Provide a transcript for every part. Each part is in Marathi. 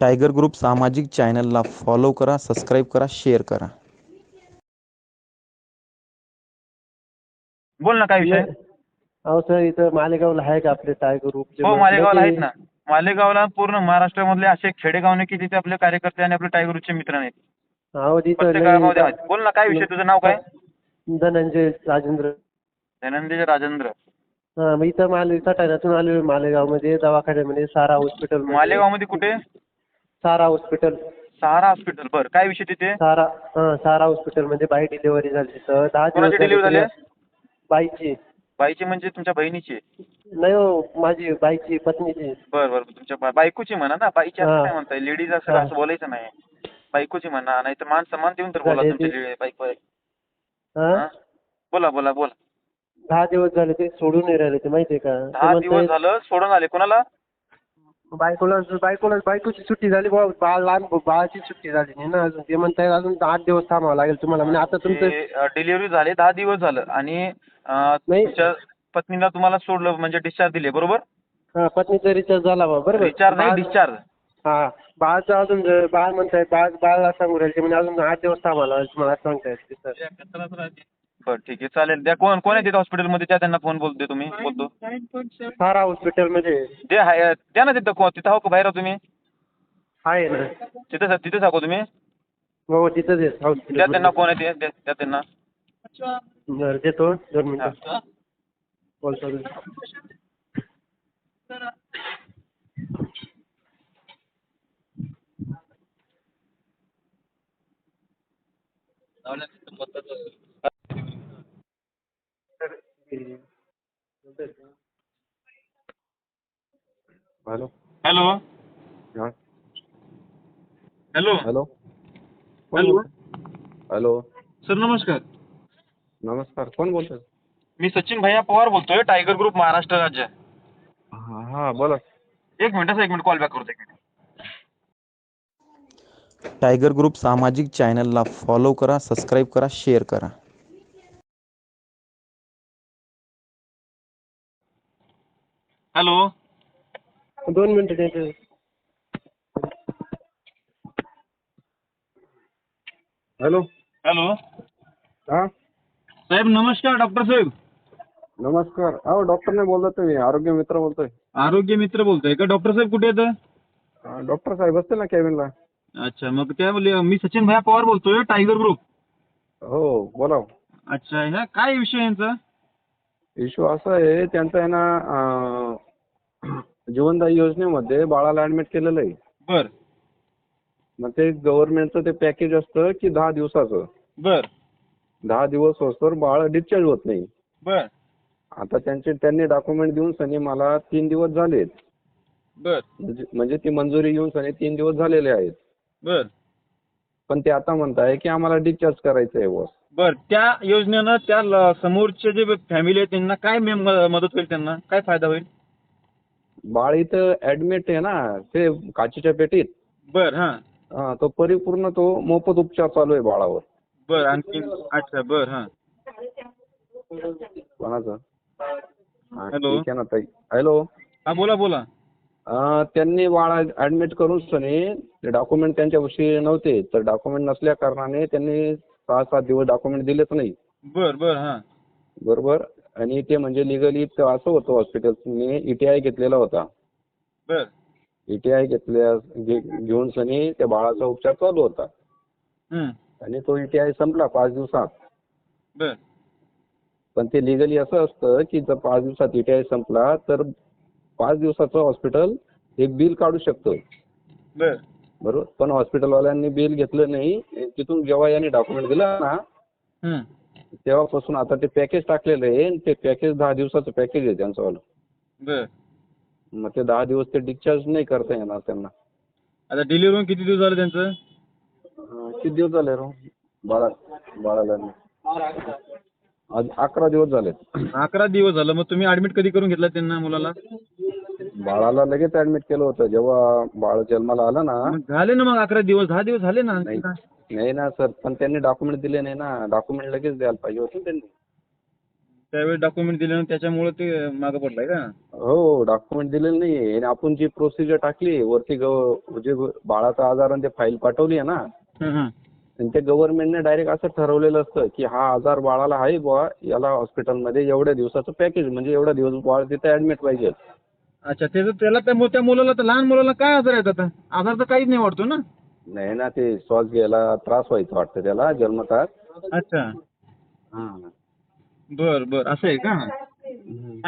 टायगर ग्रुप सामाजिक चॅनलला फॉलो करा सबस्क्राईब करा शेअर करा. बोल ना काय विषय? अहो सर इथं मालेगावला आहे का आपले टायगर ग्रुपचे हो मालेगावला आहेत ना. मालेगावला पूर्ण महाराष्ट्रामधले असे खेडेगाव नाही की तिथे आपले कार्यकर्ते आणि आपले टायगरचे मित्र नाहीत. अहो तिथं प्रत्येक लय- गावामध्ये आहेत बोल ना काय विषय? तुझं नाव काय? धनंजय राजेंद्र. धनंजय राजेंद्र. हा मग इथं माले सटाण्यातून आलो मालेगावमध्ये दवाखान्यामध्ये सारा हॉस्पिटल मालेगावमध्ये कुठे? सारा हॉस्पिटल. सहारा हॉस्पिटल बरं. काय विषय तिथे? सारा हा सारा हॉस्पिटलमध्ये बाई डिलिव्हरी झाली तिथं दहा कोणाची झाले डिलिव्हरी झाली? बाईची. बाईची म्हणजे तुमच्या बहिणीची? नाही हो माझी बाईची पत्नीची. बरं बरं. तुमच्या बा- बायकोची म्हणा ना. बाईची असं हा. काय म्हणताय? लेडीज असं हा. असं बोलायचं नाही. बायकोची म्हणा नाही तर मान सन्मान देऊन तर बोला तुमच्या बायको. हा? हा? बोला बोला बोला. दहा दिवस झाले ते सोडून नाही राहिले ते माहितीये का? ते दहा दिवस झालं सोडून आले. कोणाला? बायकोला बायकोला बायकोची सुट्टी झाली बुवा बाळ लहान बाळाची सुट्टी झाली नाही ना अजून ते म्हणताय अजून आठ दिवस थांबावं लागेल तुम्हाला. म्हणजे आता तुमचं डिलिव्हरी झाले दहा दिवस झालं आणि अं, नाही. तुमच्या पत्नीला तुम्हाला सोडलं म्हणजे डिस्चार्ज दिले बरोबर? हा पत्नीचा रिचार्ज झाला बा बरोबर. डिस्चार्ज नाही बाळ- डिस्चार्ज हा बाळाचं अजून बाळ म्हणताय बाळ बाळाला सांगू राहिले म्हणजे अजून आठ दिवस थांबावं लागेल तुम्हाला असं सांगतायत ते सर. बरं ठीक आहे. चालेल. द्या. कोण कोण आहे तिथे हॉस्पिटलमध्ये त्या त्यांना फोन बोलते तुम्ही. बोलतो. सारा हॉस्पिटलमध्ये दे हाय द्या ना तिथं को- तिथं हो का बाहेर आहो तुम्ही? आहे ना. तिथं तिथेच आहो तुम्ही? हो तिथंच आहे द्या त्यांना हॉस्पिटल कोण आहे ते द्या द्या त्यांना. बरं देतो दोन मिनिटं. बोलतो हॅलो हा हॅलो. हॅलो. हॅलो. सर नमस्कार. नमस्कार. कोण बोलतोय? मी सचिन भैया पवार बोलतोय टायगर ग्रुप महाराष्ट्र राज्य. हा हा बोला. एक मिनिट एक मिनिट कॉल बॅक करतो एक मिनिट. टायगर ग्रुप सामाजिक चॅनलला फॉलो करा सबस्क्राईब करा शेअर करा. हॅलो. दोन मिनिटं देतो हॅलो. हॅलो. हा? साहेब नमस्कार डॉक्टर साहेब. नमस्कार. अहो डॉक्टर नाही बोलतोय मी. आरोग्य मित्र बोलतोय. आरोग्य मित्र बोलतोय का? डॉक्टर साहेब कुठे येतं डॉक्टर साहेब असतील ना केबिनला. अच्छा मग काय बोलले मी सचिन भैया पवार बोलतोय टायगर ग्रुप. हो बोला. अच्छा ह्या काय विषय यांचा? इश्यू असा आहे त्यांचं आहे ना अं, जीवनदायी योजनेमध्ये बाळाला ऍडमिट केलेलं आहे. बर. मग ते गव्हर्नमेंटचं ते पॅकेज असतं की दहा दिवसाचं. बर. दहा दिवस होतोवर बाळ डिस्चार्ज होत नाही. बर. आता त्यांचे त्यांनी डॉक्युमेंट देऊन सनी मला तीन दिवस झालेत. बर. म्हणजे म्हणजे ती मंजुरी येऊन सनी तीन दिवस झालेले आहेत. बर. पण ते आता म्हणताय की आम्हाला डिस्चार्ज करायचं आहे बॉस. बर त्या योजनेनं त्या ल- समोरचे जे फॅमिली आहे त्यांना काय मे- म- मदत होईल त्यांना? काय फायदा होईल? बाळ इथं ऍडमिट आहे ना ते काचेच्या पेटीत. बर हा. हा, तो परिपूर्ण तो मोफत उपचार चालू आहे बाळावर. बर आणखी अच्छा बर हा. कोणाचं? हा, हॅलो. ठीक आहे ना ताई. हॅलो. हा बोला बोला. अं, त्यांनी बाळा ऍडमिट करून सनी डॉक्युमेंट त्यांच्यापाशी नव्हते तर डॉक्युमेंट नसल्या कारणाने त्यांनी सहा सात दिवस डॉक्युमेंट दिलेच नाही. बर बर हा. बरोबर? आणि ते म्हणजे लिगली असं होतं हॉस्पिटलने ईटीआय घेतलेला होता. बर. ईटीआय घेतल्या घे- घेऊन सनी त्या बाळाचा उपचार चालू होता. आणि तो ईटीआय संपला पाच दिवसात. पण ते लिगली असं असतं की जर पाच दिवसात ईटीआय संपला तर पाच दिवसाचं हॉस्पिटल हे बिल काढू शकतं. बर. बरोबर? पण हॉस्पिटलवाल्यांनी बिल घेतलं नाही. तिथून जेव्हा यांनी डॉक्युमेंट दिलं ना तेव्हापासून आता ते पॅकेज टाकलेलं आहे. ते पॅकेज दहा दिवसाचं पॅकेज आहे त्यांचं बर. मग ते दहा दिवस ते डिस्चार्ज नाही करता येणार त्यांना. आता डिलिव्हरी होऊन किती दिवस झाले त्यांचं? अं, किती दिवस झाले रो बाळा बाळाला आज अकरा दिवस झालेत. अकरा दिवस झालं. मग तुम्ही ऍडमिट कधी करून घेतला त्यांना मुलाला? बाळाला लगेच ऍडमिट केलं होतं. जेव्हा बाळ जन्माला आलं ना मग झाले ना मग अकरा दिवस? दहा दिवस झाले ना? नाही. काय? नाही ना सर. पण त्यांनी डॉक्युमेंट दिले नाही ना. डॉक्युमेंट लगेच द्यायला पाहिजे होते ना त्यांनी. त्यावेळी डॉक्युमेंट दिले नाही त्याच्यामुळे ते मागं पडलाय का? हो डॉक्युमेंट दिलेलं नाहीये. आणि आपण जी प्रोसिजर टाकली वरती गव म्हणजे बाळाचा आजार आणि ते फाईल पाठवली आहे ना हं, हं. आणि ते गव्हर्नमेंटने डायरेक्ट असं ठरवलेलं असतं की हा आजार बाळाला आहे बुवा याला हॉस्पिटलमध्ये एवढ्या दिवसाचं पॅकेज म्हणजे एवढा दिवस बाळ तिथे ऍडमिट पाहिजे. अच्छा त्याचं त्याला त्या मु- त्या मुलाला तर लहान मुलाला काय आजार आहेत आता? आजार तर काहीच नाही वाटतो ना? नाही ना ते श्वास घ्यायला त्रास व्हायचा वाटतं त्याला जन्मतात अच्छा. हा. बर बर. असं आहे का?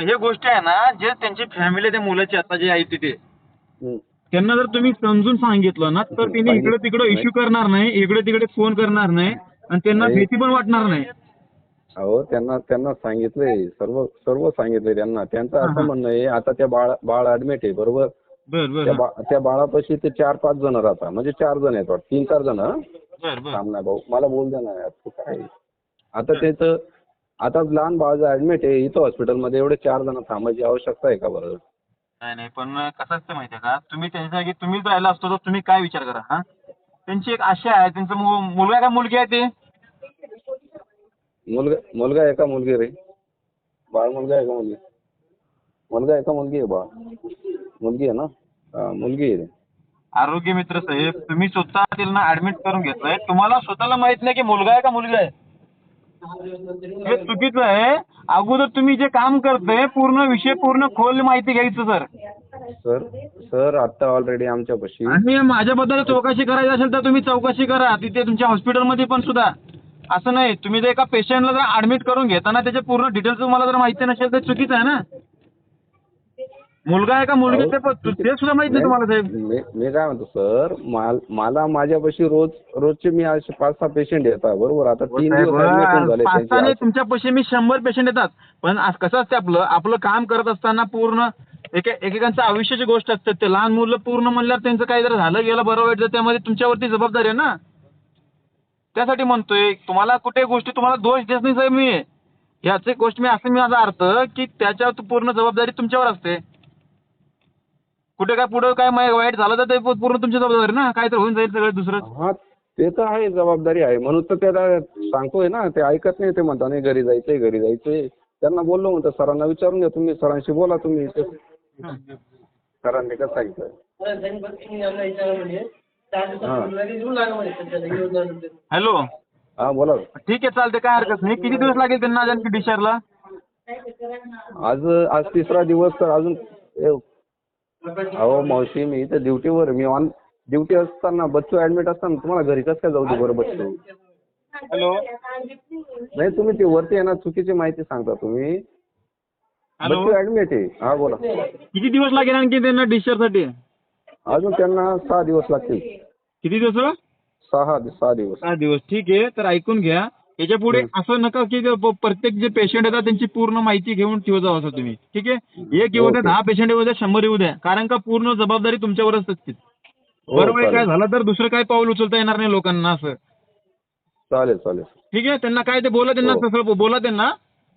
हे गोष्ट आहे ना जे त्यांची फॅमिली त्या मुलाची आता जे आहे तिथे. त्यांना जर तुम्ही समजून सांगितलं ना तर त्यांनी इकडे तिकडे इश्यू करणार नाही इकडे तिकडे फोन करणार नाही आणि त्यांना. भीती पण वाटणार नाही. अहो त्यांना त्यांना सांगितलंय सर्व सर्व सांगितलंय त्यांना. त्यांचं. असं म्हणणं आहे आता त्या बाळ बाळ ऍडमिट आहे बरोबर? बर त्या बर. बा- त्या बाळापाशी ते चार पाच जण राहतात. म्हणजे चार जण आहेत वाटतं. तीन चार जण थांब ना भाऊ. मला बोल द्या ना काय आता त्याचं आता लहान बाळ जर ऍडमिट आहे इथं हॉस्पिटलमध्ये एवढे चार जण थांबायची आवश्यकता आहे का बरं? नाही नाही पण कसं असतं माहितीये का? तुम्ही त्यांच्या जागी तुम्हीच राहिला असतो तर तुम्ही काय विचार करा हा? त्यांची एक आशा आहे त्यांचं मु- मुलगा का मुलगी आहे ते? मुलगा मुलगा आहे का मुलगी रे? बाळ मुलगा आहे का मुलगी? मुलगा आहे का मुलगी आहे बाळ? मुलगी आहे ना? हा, मुलगी आहे आरोग्य मित्र साहेब तुम्ही स्वतः त्यांना ऍडमिट करून घेतलंय. तुम्हाला स्वतःला माहीत नाही की मुलगा आहे का मुलगी आहे. हे चुकीचं आहे. अगोदर तुम्ही जे काम करताय पूर्ण विषय पूर्ण खोल माहिती घ्यायचं सर. सर सर आता ऑलरेडी आमच्यापाशी आणि माझ्याबद्दल चौकशी करायची असेल तर तुम्ही चौकशी करा. तिथे तुमच्या हॉस्पिटलमध्ये पण सुद्धा. असं नाही. तुम्ही जर एका पेशंटला जर ऍडमिट करून घेताना त्याचे पूर्ण डिटेल्स तुम्हाला जर माहिती नसेल तर चुकीचं आहे ना? मुलगा आहे का मुलगी ते पण- ते सुद्धा माहीत नाही तुम्हाला साहेब. मी मी काय म्हणतो सर माल- मला माझ्यापाशी रोज रोजचे मी असे पाच सहा पेशंट येतात बरोबर? आता तीन दिवस झाले पाच त्यांचे. तुमच्या पैसे मी शंभर पेशंट येतात. पण आज कसं असते आपलं? आपलं काम करत असताना पूर्ण एके एकेकांचं आयुष्याची गोष्ट असते. ते लहान मुलं पूर्ण म्हणल्यावर त्यांचं काही जर झालं गेलं बरं वाईट तर त्यामध्ये तुमच्यावरती जबाबदारी आहे ना? त्यासाठी म्हणतोय तुम्हाला कुठे गोष्टी तुम्हाला दोष देत नाही साहेब मी. ह्याची गोष्ट मी असं मी माझा अर्थ की त्याच्यावर पूर्ण जबाबदारी तुमच्यावर असते. कुठे काय पुढे काय वाईट झालं तर ते पूर्ण तुमची जबाबदारी ना? काय तर होऊन जाईल सगळं दुसरं. हा ते तर आहे जबाबदारी आहे. म्हणून तर त्याला सांगतोय ना ते ऐकत नाही ते म्हणता नाही घरी जायचंय घरी जायचंय. त्यांना बोललो म्हणतो सरांना विचारून घ्या तुम्ही सरांशी बोला तुम्ही. सरांनी कसं सांगितलं? हॅलो. हा बोला. ठीक आहे चालते काय हरकत नाही. किती दिवस लागेल त्यांना डिस्चार्जला आज आज तिसरा दिवस तर अजून ए, अहो मावशी मी इथे ड्युटीवर मी ऑन ड्युटी असताना बच्चू ऍडमिट असताना तुम्हाला घरी कसं काय जाऊ दे बरं बच्चू? हॅलो? नाही तुम्ही ते वरती आहे ना चुकीची माहिती सांगता तुम्ही. हॅलो? बच्चू ऍडमिट आहे. हा बोला. किती दिवस लागेल आणखी त्यांना डिस्चार्जसाठी अजून त्यांना सहा दिवस लागतील. किती दिवस? सहा सहा दिवस. सहा दिवस. ठीक आहे तर ऐकून घ्या. याच्यापुढे असं नका की प्रत्येक जे पेशंट येतात त्यांची पूर्ण माहिती घेऊन ठेवत जावं असं तुम्ही. ठीक आहे? एक येऊ द्या. दहा पेशंट येऊ द्या शंभर येऊ द्या. कारण का पूर्ण जबाबदारी तुमच्यावरच असते. हो, बरोबर काय चालेल. झालं तर दुसरं काय पाऊल उचलता येणार नाही लोकांना असं. चालेल चालेल. ठीक आहे? त्यांना काय ते बोला त्यांना हो. तसं बोला त्यांना.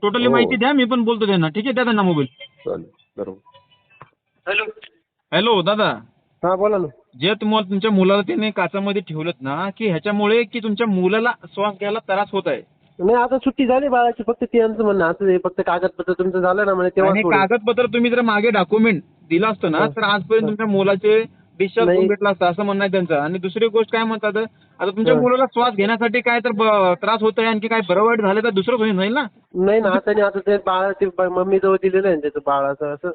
टोटली हो. माहिती द्या मी पण बोलतो त्यांना. ठीक आहे? द्या त्यांना मोबाईल. चालेल बरोबर. हॅलो दादा. हा बोला ना. जे तुम्हाला तुमच्या मुलाला त्याने काचामध्ये ठेवलं ना की ह्याच्यामुळे की तुमच्या मुलाला श्वास घ्यायला त्रास होत आहे नाही आता सुट्टी झाली बाळाची फक्त त्यांचं म्हणणं असं आहे, फक्त कागदपत्र तुमचं झालं ना म्हणजे तेव्हा आणि. कागदपत्र तुम्ही जर मागे डॉक्युमेंट दिलं असतं ना तर आजपर्यंत तुमच्या मुलाचे डिस्चार्ज नाही. होऊन भेटला असता असं म्हणणं आहे त्यांचं आणि दुसरी गोष्ट काय म्हणतात आता तुमच्या हा. मुलाला श्वास घेण्यासाठी काय तर ब- त्रास होत आहे आणखी काय बरं वाईट झालं तर दुसरं होईल ना नाही ना आता नाही आता ते बाळाचे मम्मी जवळ दिलेलं आहे ना त्याचं बाळाचं असं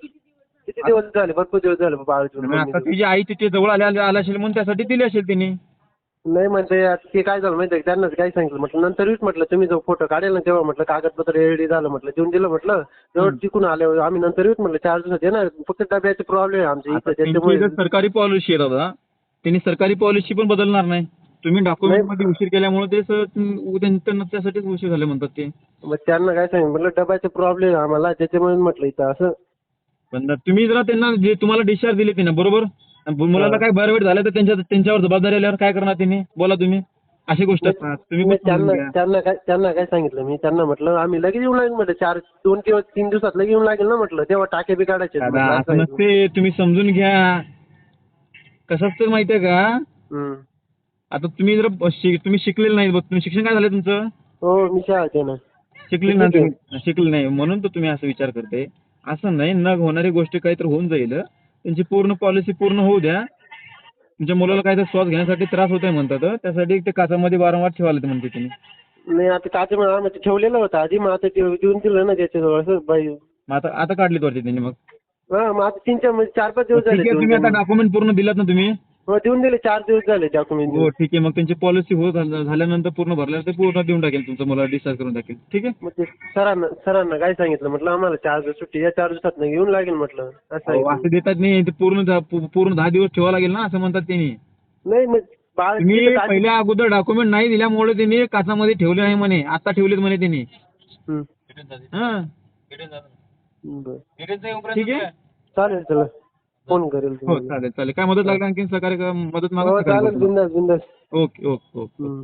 किती दिवस झाले? भरपूर दिवस झाले आता तिची आई तिथे जवळ आल्या आल्या असेल म्हणून त्यासाठी दिली असेल तिने. नाही म्हणजे आता ते काय झालं माहिती त्यांनाच काय सांगितलं म्हटलं. नंतर वीच म्हटलं तुम्ही जो फोटो काढेल ना तेव्हा म्हटलं कागदपत्र रेडी झालं म्हटलं देऊन दिलं म्हटलं. तेव्हा तिकून आले आम्ही नंतर वीच म्हटलं चार दिवसात येणार. फक्त डब्याचे प्रॉब्लेम आहे आमच्या आता इथं त्यांची त्याच्यामुळे. जर सरकारी पॉलिसी आहे दादा. त्यांनी सरकारी पॉलिसी पण बदलणार नाही. तुम्ही डॉक्युमेंटमध्ये उशीर केल्यामुळे ते त्यांना त्यासाठीच उशीर झाले म्हणतात ते. मग त्यांना काय सांगितलं? म्हटलं डब्याचे प्रॉब्लेम आम्हाला त्याच्यामुळे म्हटलं इथं असं. पण तुम्ही जरा त्यांना जे तुम्हाला डिस्चार्ज दिले त्यांना बरोबर? आणि मुलाला काय बरं वाईट झालं तर त्यांच्या त्यांच्यावर जबाबदारी आल्यावर काय करणार त्यांनी? बोला तुम्ही. अशी गोष्ट असतात तुम्ही त्यांना काय त्यांना काय सांगितलं? मी त्यांना म्हटलं आम्ही लगेच येऊन लागेल म्हटलं. चार दोन किंवा तीन दिवसात लगेच येऊन लागेल ना म्हटलं. तेव्हा टाके बी काढायचे. नसते. तुम्ही समजून घ्या. कसं असतं माहितीये का. आता तुम्ही जर तुम्ही शिकलेलं नाही तुम्ही शिक्षण काय झालं तुमचं? हो मी शाळेत आहे ना. शिकले ना तुम्ही. शिकले नाही. म्हणून तर तुम्ही असं विचार करते. असं नाही न होणारी गोष्टी काहीतरी होऊन जाईल. त्यांची पूर्ण पॉलिसी पूर्ण होऊ द्या. तुमच्या मुलाला काहीतरी श्वास घेण्यासाठी त्रास होतोय म्हणतात. त्यासाठी ते काचामध्ये वारंवार ठेवायला ते म्हणते तुम्ही नाही आता काचे म्हणा ठेवलेलं होतं. आधी मग आता देऊन दिलं ना त्याच्याजवळ असं बाई. मग आता आता काढलीत वाटते त्यांनी मग. हा मग आता तीन चार म्हणजे चार पाच दिवस झाले आहे तुम्ही आता. डॉक्युमेंट पूर्ण दिलात ना तुम्ही? हो देऊन दिले चार दिवस झाले डॉक्युमेंट हो ठीक आहे. मग त्यांची पॉलिसी हो झाल्या- झाल्यानंतर पूर्ण भरल्यानंतर ते पूर्ण देऊन टाकेल तुमचं मुलाला डिस्चार्ज करून टाकेल. ठीक आहे? मग ते सरांना सरांना काय सांगितलं? म्हटलं आम्हाला चार दिवस सुट्टी या चार दिवसात येऊन लागेल म्हटलं. असं अहो, सांगितलं. असं देतात नाही ते पूर्ण पू- पूर्ण दहा दिवस ठेवावं लागेल ना असं म्हणतात त्यांनी. नाही मग बाळ तुम्ही तिथं काय- पहिल्या अगोदर डॉक्युमेंट नाही दिल्यामुळे त्यांनी काचामध्ये ठेवले नाही म्हणे आता ठेवलेत म्हणे त्यांनी. हं. हा बरं. ठीक आहे? चालेल चला. फोन करेल हो. चालेल चालेल. काय मदत लागली आणखी सहकार्य मदत हो मागा चालेल बिंदास बिंदास. Okay okay okay. हं.